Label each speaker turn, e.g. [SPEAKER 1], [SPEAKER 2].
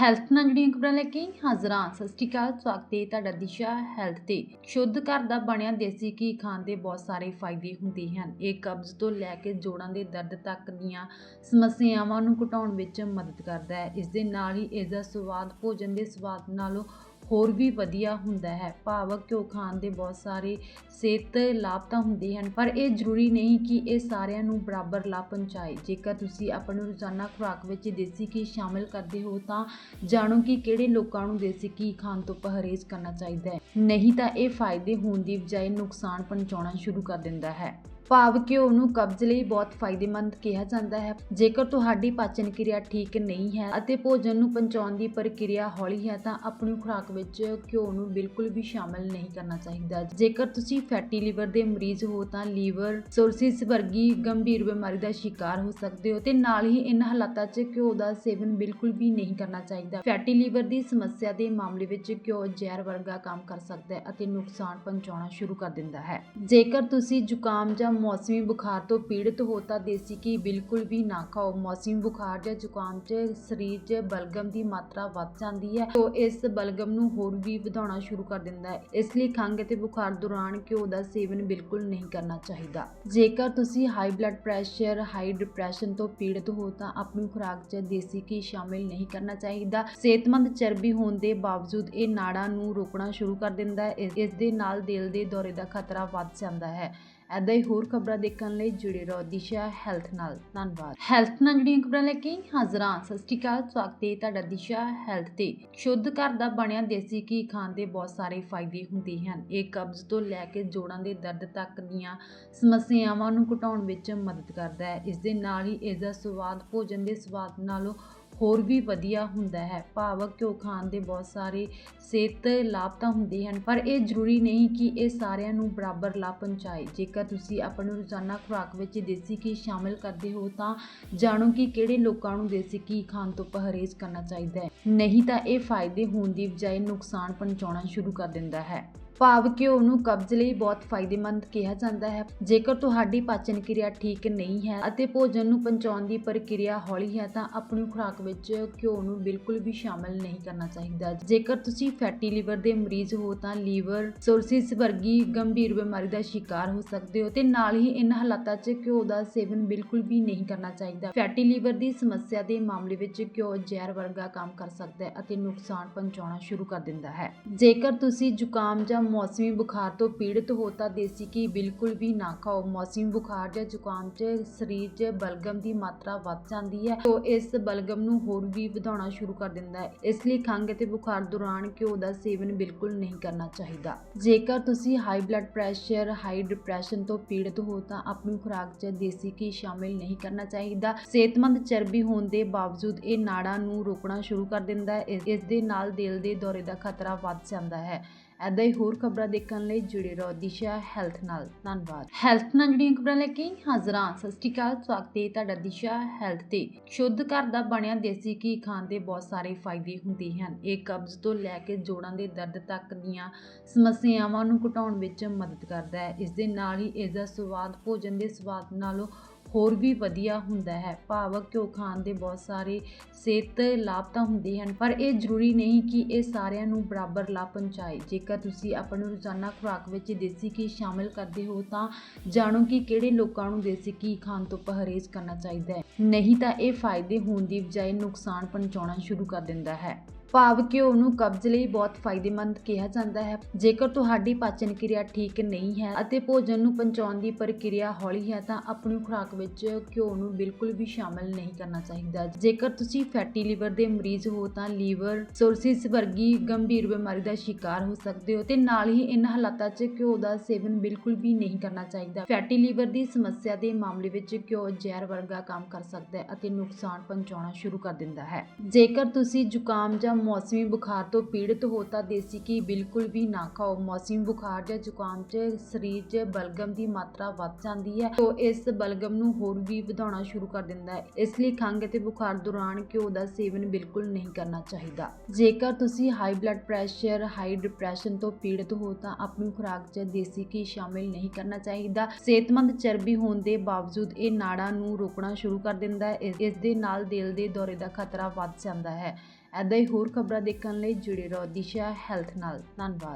[SPEAKER 1] Health ਨਾਲ ਜੁੜੀਆਂ ਖਬਰਾਂ ਲੈ ਕੇ ਹਾਜ਼ਰ ਹਾਂ। ਸਤਿ ਸ਼੍ਰੀ ਅਕਾਲ, ਸਵਾਗਤ ਹੈ ਤੁਹਾਡਾ ਦਿਸ਼ਾ ਹੈਲਥ ਤੇ। ਸ਼ੁੱਧ ਘਰ ਦਾ ਬਣਿਆ ਦੇਸੀ ਘੀ ਖਾਣ ਦੇ ਬਹੁਤ ਸਾਰੇ ਫਾਇਦੇ ਹੁੰਦੇ ਹਨ। ਇਹ ਕਬਜ਼ ਤੋਂ ਲੈ ਕੇ ਜੋੜਾਂ ਦੇ ਦਰਦ ਤੱਕ ਦੀਆਂ ਸਮੱਸਿਆਵਾਂ ਨੂੰ ਘਟਾਉਣ ਵਿੱਚ ਮਦਦ ਕਰਦਾ ਹੈ। ਇਸ ਦੇ ਨਾਲ ਹੀ ਇਸ ਦਾ ਸਵਾਦ ਭੋਜਨ ਦੇ ਸਵਾਦ ਨਾਲੋਂ ਹੋਰ ਵੀ ਵਧੀਆ ਹੁੰਦਾ ਹੈ। ਭਾਵਕ ਘਿਓ ਖਾਣ ਦੇ ਬਹੁਤ ਸਾਰੇ ਸਿਹਤ ਲਾਭ ਤਾਂ ਹੁੰਦੇ ਹਨ, ਪਰ ਇਹ ਜ਼ਰੂਰੀ ਨਹੀਂ ਕਿ ਇਹ ਸਾਰਿਆਂ ਨੂੰ ਬਰਾਬਰ ਲਾਭ ਪਹੁੰਚਾਏ। ਜੇਕਰ ਤੁਸੀਂ ਆਪਣੇ ਰੋਜ਼ਾਨਾ ਖੁਰਾਕ ਵਿੱਚ ਦੇਸੀ ਘੀ ਸ਼ਾਮਿਲ ਕਰਦੇ ਹੋ, ਤਾਂ ਜਾਣੋ ਕਿ ਕਿਹੜੇ ਲੋਕਾਂ ਨੂੰ ਦੇਸੀ ਘੀ ਖਾਣ ਤੋਂ ਪਰਹੇਜ਼ ਕਰਨਾ ਚਾਹੀਦਾ ਹੈ। ਨਹੀਂ ਤਾਂ ਇਹ ਫਾਇਦੇ ਹੋਣ ਦੀ ਬਜਾਏ ਨੁਕਸਾਨ ਪਹੁੰਚਾਉਣਾ ਸ਼ੁਰੂ ਕਰ ਦਿੰਦਾ ਹੈ। ਭਾਵ ਘਿਓ ਨੂੰ ਕਬਜ਼ ਲਈ ਬਹੁਤ ਫਾਇਦੇਮੰਦ ਕਿਹਾ ਜਾਂਦਾ ਹੈ। ਜੇਕਰ ਤੁਹਾਡੀ ਪਾਚਨ ਕਿਰਿਆ ਠੀਕ ਨਹੀਂ ਹੈ ਅਤੇ ਭੋਜਨ ਨੂੰ ਪਚਾਉਣ ਦੀ ਪ੍ਰਕਿਰਿਆ ਹੌਲੀ ਹੈ, ਤਾਂ ਆਪਣੀ ਖੁਰਾਕ ਵਿੱਚ ਘਿਓ ਨੂੰ ਬਿਲਕੁਲ ਵੀ ਸ਼ਾਮਲ ਨਹੀਂ ਕਰਨਾ ਚਾਹੀਦਾ। ਜੇਕਰ ਤੁਸੀਂ ਫੈਟੀ ਲੀਵਰ ਦੇ ਮਰੀਜ਼ ਹੋ, ਤਾਂ ਲੀਵਰ ਸੋਰਸਿਸ ਵਰਗੀ ਗੰਭੀਰ ਬਿਮਾਰੀ ਦਾ ਸ਼ਿਕਾਰ ਹੋ ਸਕਦੇ ਹੋ ਤੇ ਨਾਲ ਹੀ ਇਨ੍ਹਾਂ ਹਾਲਾਤਾਂ 'ਚ ਘਿਓ ਦਾ ਸੇਵਨ ਬਿਲਕੁਲ ਵੀ ਨਹੀਂ ਕਰਨਾ ਚਾਹੀਦਾ। ਫੈਟੀ ਲੀਵਰ ਦੀ ਸਮੱਸਿਆ ਦੇ ਮਾਮਲੇ ਵਿੱਚ ਘਿਓ ਜ਼ਹਿਰ ਵਰਗਾ ਕੰਮ ਕਰ ਸਕਦਾ ਹੈ ਅਤੇ ਨੁਕਸਾਨ ਪਹੁੰਚਾਉਣਾ ਸ਼ੁਰੂ ਕਰ ਦਿੰਦਾ ਹੈ। ਜੇਕਰ ਤੁਸੀਂ ਜ਼ੁਕਾਮ ਜਾਂ ਮੌਸਮੀ ਬੁਖਾਰ ਤੋਂ ਪੀੜਤ ਹੋ ਤਾਂ ਦੇਸੀ ਘੀ ਬਿਲਕੁਲ ਵੀ ਨਾ ਖਾਓ। ਮੌਸਮੀ ਬੁਖਾਰ ਜਾਂ ਜ਼ੁਕਾਮ 'ਚ ਸਰੀਰ 'ਚ ਬਲਗਮ ਦੀ ਮਾਤਰਾ ਵੱਧ ਜਾਂਦੀ ਹੈ, ਤੋਂ ਇਸ ਬਲਗਮ ਨੂੰ ਹੋਰ ਵੀ ਵਧਾਉਣਾ ਸ਼ੁਰੂ ਕਰ ਦਿੰਦਾ ਹੈ। ਇਸ ਲਈ ਖੰਘ ਅਤੇ ਬੁਖਾਰ ਦੌਰਾਨ ਘਿਓ ਦਾ ਸੇਵਨ ਬਿਲਕੁਲ ਨਹੀਂ ਕਰਨਾ ਚਾਹੀਦਾ। ਜੇਕਰ ਤੁਸੀਂ high blood pressure high depression ਤੋਂ ਪੀੜਤ ਹੋ ਤਾਂ ਆਪਣੀ ਖੁਰਾਕ 'ਚ ਦੇਸੀ ਘੀ ਸ਼ਾਮਿਲ ਨਹੀਂ ਕਰਨਾ ਚਾਹੀਦਾ। ਸਿਹਤਮੰਦ ਚਰਬੀ ਹੋਣ ਦੇ ਬਾਵਜੂਦ ਇਹ ਨਾੜਾਂ ਨੂੰ ਰੋਕਣਾ ਸ਼ੁਰੂ ਕਰ ਦਿੰਦਾ ਹੈ। ਇਸ ਇਸ ਦੇ ਨਾਲ ਦਿਲ ਦੇ ਦੌਰੇ ਦਾ ਖਤਰਾ ਵੱਧ ਜਾਂਦਾ ਹੈ। ਐਦਾਂ ਹੀ ਹੋਰ ਖਬਰਾਂ ਦੇਖਣ ਲਈ ਜੁੜੇ ਰਹੋ ਦਿਸ਼ਾ ਹੈਲਥ ਨਾਲ। ਧੰਨਵਾਦ। ਹੈਲਥ ਨਾਲ ਜੁੜੀਆਂ ਖਬਰਾਂ ਲੈ ਕੇ ਹਾਜ਼ਰਾਂ ਸਤਿ ਸ਼੍ਰੀ ਅਕਾਲ, ਸਵਾਗਤ ਹੈ ਤੁਹਾਡਾ ਦਿਸ਼ਾ ਹੈਲਥ ਤੇ। ਸ਼ੁੱਧ ਘਰ ਦਾ ਬਣਿਆ ਦੇਸੀ ਘੀ ਖਾਣ ਦੇ ਬਹੁਤ ਸਾਰੇ ਫਾਇਦੇ ਹੁੰਦੇ ਹਨ। ਇਹ ਕਬਜ਼ ਤੋਂ ਲੈ ਕੇ ਜੋੜਾਂ ਦੇ ਦਰਦ ਤੱਕ ਦੀਆਂ ਸਮੱਸਿਆਵਾਂ ਨੂੰ ਘਟਾਉਣ ਵਿੱਚ ਮਦਦ ਕਰਦਾ ਹੈ। ਇਸ ਦੇ ਨਾਲ ਹੀ ਇਸ ਦਾ ਸਵਾਦ ਭੋਜਨ ਦੇ ਸਵਾਦ ਨਾਲੋਂ ਹੋਰ ਵੀ ਵਧੀਆ ਹੁੰਦਾ ਹੈ। ਭਾਵਕ ਘਿਓ ਖਾਣ ਦੇ ਬਹੁਤ ਸਾਰੇ ਸਿਹਤ ਲਾਭ ਤਾਂ ਹੁੰਦੇ ਹਨ, ਪਰ ਇਹ ਜ਼ਰੂਰੀ ਨਹੀਂ ਕਿ ਇਹ ਸਾਰਿਆਂ ਨੂੰ ਬਰਾਬਰ ਲਾਭ ਪਹੁੰਚਾਏ। ਜੇਕਰ ਤੁਸੀਂ ਆਪਣੇ ਰੋਜ਼ਾਨਾ ਖੁਰਾਕ ਵਿੱਚ ਦੇਸੀ ਘੀ ਸ਼ਾਮਿਲ ਕਰਦੇ ਹੋ, ਤਾਂ ਜਾਣੋ ਕਿ ਕਿਹੜੇ ਲੋਕਾਂ ਨੂੰ ਦੇਸੀ ਘੀ ਖਾਣ ਤੋਂ ਪਰਹੇਜ਼ ਕਰਨਾ ਚਾਹੀਦਾ ਹੈ। ਨਹੀਂ ਤਾਂ ਇਹ ਫਾਇਦੇ ਹੋਣ ਦੀ ਬਜਾਏ ਨੁਕਸਾਨ ਪਹੁੰਚਾਉਣਾ ਸ਼ੁਰੂ ਕਰ ਦਿੰਦਾ ਹੈ। ਭਾਵ ਘਿਓ ਨੂੰ ਕਬਜ਼ ਲਈ ਬਹੁਤ ਫਾਇਦੇਮੰਦ ਕਿਹਾ ਜਾਂਦਾ ਹੈ। ਜੇਕਰ ਤੁਹਾਡੀ ਪਾਚਨ ਕਿਰਿਆ ਠੀਕ ਨਹੀਂ ਹੈ ਅਤੇ ਭੋਜਨ ਨੂੰ ਪਚਾਉਣ ਦੀ ਪ੍ਰਕਿਰਿਆ ਹੌਲੀ ਹੈ, ਤਾਂ ਆਪਣੀ ਖੁਰਾਕ ਵਿੱਚ ਘਿਓ ਨੂੰ ਬਿਲਕੁਲ ਵੀ ਸ਼ਾਮਲ ਨਹੀਂ ਕਰਨਾ ਚਾਹੀਦਾ। ਜੇਕਰ ਤੁਸੀਂ ਫੈਟੀ ਲੀਵਰ ਦੇ ਮਰੀਜ਼ ਹੋ, ਤਾਂ ਲੀਵਰ ਸੋਰਸਿਸ ਵਰਗੀ ਗੰਭੀਰ ਬਿਮਾਰੀ ਦਾ ਸ਼ਿਕਾਰ ਹੋ ਸਕਦੇ ਹੋ ਤੇ ਨਾਲ ਹੀ ਇਨ੍ਹਾਂ ਹਾਲਾਤਾਂ 'ਚ ਘਿਓ ਦਾ ਸੇਵਨ ਬਿਲਕੁਲ ਵੀ ਨਹੀਂ ਕਰਨਾ ਚਾਹੀਦਾ। ਫੈਟੀ ਲੀਵਰ ਦੀ ਸਮੱਸਿਆ ਦੇ ਮਾਮਲੇ ਵਿੱਚ ਘਿਓ ਜ਼ਹਿਰ ਵਰਗਾ ਕੰਮ ਕਰ ਸਕਦਾ ਹੈ ਅਤੇ ਨੁਕਸਾਨ ਪਹੁੰਚਾਉਣਾ ਸ਼ੁਰੂ ਕਰ ਦਿੰਦਾ ਹੈ। ਜੇਕਰ ਤੁਸੀਂ ਜ਼ੁਕਾਮ ਜਾਂ ਮੌਸਮੀ ਬੁਖਾਰ ਤੋਂ ਪੀੜਤ ਹੋ ਤਾਂ ਦੇਸੀ ਘੀ ਬਿਲਕੁਲ ਵੀ ਨਾ ਖਾਓ। ਮੌਸਮੀ ਬੁਖਾਰ ਜਾਂ ਜ਼ੁਕਾਮ 'ਚ ਸਰੀਰ 'ਚ ਬਲਗਮ ਦੀ ਮਾਤਰਾ ਵੱਧ ਜਾਂਦੀ ਹੈ, ਤੋਂ ਇਸ ਬਲਗਮ ਨੂੰ ਹੋਰ ਵੀ ਵਧਾਉਣਾ ਸ਼ੁਰੂ ਕਰ ਦਿੰਦਾ ਹੈ। ਇਸ ਲਈ ਖੰਘ ਅਤੇ ਬੁਖਾਰ ਦੌਰਾਨ ਘਿਓ ਦਾ ਸੇਵਨ ਬਿਲਕੁਲ ਨਹੀਂ ਕਰਨਾ ਚਾਹੀਦਾ। ਜੇਕਰ ਤੁਸੀਂ high blood pressure high depression ਤੋਂ ਪੀੜਤ ਹੋ ਤਾਂ ਆਪਣੀ ਖੁਰਾਕ 'ਚ ਦੇਸੀ ਘੀ ਸ਼ਾਮਿਲ ਨਹੀਂ ਕਰਨਾ ਚਾਹੀਦਾ। ਸਿਹਤਮੰਦ ਚਰਬੀ ਹੋਣ ਦੇ ਬਾਵਜੂਦ ਇਹ ਨਾੜਾਂ ਨੂੰ ਰੋਕਣਾ ਸ਼ੁਰੂ ਕਰ ਦਿੰਦਾ ਹੈ। ਇਸ ਇਸ ਦੇ ਨਾਲ ਦਿਲ ਦੇ ਦੌਰੇ ਦਾ ਖਤਰਾ ਵੱਧ ਜਾਂਦਾ ਹੈ। ਐਦਾਂ ਹੀ ਹੋਰ ਖਬਰਾਂ ਦੇਖਣ ਲਈ ਜੁੜੇ ਰਹੋ ਦਿਸ਼ਾ ਹੈਲਥ ਨਾਲ। ਧੰਨਵਾਦ। ਹੈਲਥ ਨਾਲ ਜੁੜੀਆਂ ਖਬਰਾਂ ਲੈ ਕੇ ਹਾਜ਼ਰਾਂ ਸਤਿ ਸ਼੍ਰੀ ਅਕਾਲ, ਸਵਾਗਤ ਹੈ ਤੁਹਾਡਾ ਦਿਸ਼ਾ ਹੈਲਥ ਤੇ। ਸ਼ੁੱਧ ਘਰ ਦਾ ਬਣਿਆ ਦੇਸੀ ਘੀ ਖਾਣ ਦੇ ਬਹੁਤ ਸਾਰੇ ਫਾਇਦੇ ਹੁੰਦੇ ਹਨ। ਇਹ ਕਬਜ਼ ਤੋਂ ਲੈ ਕੇ ਜੋੜਾਂ ਦੇ ਦਰਦ ਤੱਕ ਦੀਆਂ ਸਮੱਸਿਆਵਾਂ ਨੂੰ ਘਟਾਉਣ ਵਿੱਚ ਮਦਦ ਕਰਦਾ ਹੈ। ਇਸ ਦੇ ਨਾਲ ਹੀ ਇਸ ਦਾ ਸਵਾਦ ਭੋਜਨ ਦੇ ਸਵਾਦ ਨਾਲੋਂ ਹੋਰ ਵੀ ਵਧੀਆ ਹੁੰਦਾ ਹੈ। ਭਾਵਕ ਘਿਓ ਖਾਣ ਦੇ ਬਹੁਤ ਸਾਰੇ ਸਿਹਤ ਲਾਭ ਤਾਂ ਹੁੰਦੇ ਹਨ, ਪਰ ਇਹ ਜ਼ਰੂਰੀ ਨਹੀਂ ਕਿ ਇਹ ਸਾਰਿਆਂ ਨੂੰ ਬਰਾਬਰ ਲਾਭ ਪਹੁੰਚਾਏ। ਜੇਕਰ ਤੁਸੀਂ ਆਪਣੀ ਰੋਜ਼ਾਨਾ ਖੁਰਾਕ ਵਿੱਚ ਦੇਸੀ ਘੀ ਸ਼ਾਮਿਲ ਕਰਦੇ ਹੋ, ਤਾਂ ਜਾਣੋ ਕਿ ਕਿਹੜੇ ਲੋਕਾਂ ਨੂੰ ਦੇਸੀ ਘੀ ਖਾਣ ਤੋਂ ਪਰਹੇਜ਼ ਕਰਨਾ ਚਾਹੀਦਾ ਹੈ। ਨਹੀਂ ਤਾਂ ਇਹ ਫਾਇਦੇ ਹੋਣ ਦੀ ਬਜਾਏ ਨੁਕਸਾਨ ਪਹੁੰਚਾਉਣਾ ਸ਼ੁਰੂ ਕਰ ਦਿੰਦਾ ਹੈ। ਭਾਵ ਘਿਓ ਨੂੰ ਕਬਜ਼ ਲਈ ਬਹੁਤ ਫਾਇਦੇਮੰਦ ਕਿਹਾ ਜਾਂਦਾ ਹੈ। ਜੇਕਰ ਤੁਹਾਡੀ ਪਾਚਨ ਕਿਰਿਆ ਠੀਕ ਨਹੀਂ ਹੈ ਅਤੇ ਭੋਜਨ ਨੂੰ ਪਚਾਉਣ ਦੀ ਪ੍ਰਕਿਰਿਆ ਹੌਲੀ ਹੈ, ਤਾਂ ਆਪਣੀ ਖੁਰਾਕ ਵਿੱਚ ਘਿਓ ਨੂੰ ਬਿਲਕੁਲ ਵੀ ਸ਼ਾਮਲ ਨਹੀਂ ਕਰਨਾ ਚਾਹੀਦਾ। ਜੇਕਰ ਤੁਸੀਂ ਫੈਟੀ ਲੀਵਰ ਦੇ ਮਰੀਜ਼ ਹੋ, ਤਾਂ ਲੀਵਰ ਸੋਰਸਿਸ ਵਰਗੀ ਗੰਭੀਰ ਬਿਮਾਰੀ ਦਾ ਸ਼ਿਕਾਰ ਹੋ ਸਕਦੇ ਹੋ ਤੇ ਨਾਲ ਹੀ ਇਨ੍ਹਾਂ ਹਾਲਾਤਾਂ 'ਚ ਘਿਓ ਦਾ ਸੇਵਨ ਬਿਲਕੁਲ ਵੀ ਨਹੀਂ ਕਰਨਾ ਚਾਹੀਦਾ। ਫੈਟੀ ਲੀਵਰ ਦੀ ਸਮੱਸਿਆ ਦੇ ਮਾਮਲੇ ਵਿੱਚ ਘਿਓ ਜ਼ਹਿਰ ਵਰਗਾ ਕੰਮ ਕਰ ਸਕਦਾ ਹੈ ਅਤੇ ਨੁਕਸਾਨ ਪਹੁੰਚਾਉਣਾ ਸ਼ੁਰੂ ਕਰ ਦਿੰਦਾ ਹੈ। ਜੇਕਰ ਤੁਸੀਂ ਜ਼ੁਕਾਮ ਜਾਂ ਮੌਸਮੀ ਬੁਖਾਰ ਤੋਂ ਪੀੜਤ ਹੋ ਤਾਂ ਦੇਸੀ ਘੀ ਬਿਲਕੁਲ ਵੀ ਨਾ ਖਾਓ। ਮੌਸਮੀ ਬੁਖਾਰ ਜਾਂ ਜ਼ੁਕਾਮ 'ਚ ਸਰੀਰ 'ਚ ਬਲਗਮ ਦੀ ਮਾਤਰਾ ਵੱਧ ਜਾਂਦੀ ਹੈ, ਤੋਂ ਇਸ ਬਲਗਮ ਨੂੰ ਹੋਰ ਵੀ ਵਧਾਉਣਾ ਸ਼ੁਰੂ ਕਰ ਦਿੰਦਾ ਹੈ। ਇਸ ਲਈ ਖੰਘ ਅਤੇ ਬੁਖਾਰ ਦੌਰਾਨ ਘਿਓ ਦਾ ਸੇਵਨ ਬਿਲਕੁਲ ਨਹੀਂ ਕਰਨਾ ਚਾਹੀਦਾ। ਜੇਕਰ ਤੁਸੀਂ high blood pressure high depression ਤੋਂ ਪੀੜਤ ਹੋ ਤਾਂ ਆਪਣੀ ਖੁਰਾਕ 'ਚ ਦੇਸੀ ਘੀ ਸ਼ਾਮਿਲ ਨਹੀਂ ਕਰਨਾ ਚਾਹੀਦਾ। ਸਿਹਤਮੰਦ ਚਰਬੀ ਹੋਣ ਦੇ ਬਾਵਜੂਦ ਇਹ ਨਾੜਾਂ ਨੂੰ ਰੋਕਣਾ ਸ਼ੁਰੂ ਕਰ ਦਿੰਦਾ ਹੈ। ਇਸ ਇਸ ਦੇ ਨਾਲ ਦਿਲ ਦੇ ਦੌਰੇ ਦਾ ਖਤਰਾ ਵੱਧ ਜਾਂਦਾ ਹੈ। ਐਦਾਂ ਹੀ ਹੋਰ ਖਬਰਾਂ ਦੇਖਣ ਲਈ ਜੁੜੇ ਰਹੋ ਦਿਸ਼ਾ ਹੈਲਥ ਨਾਲ। ਧੰਨਵਾਦ।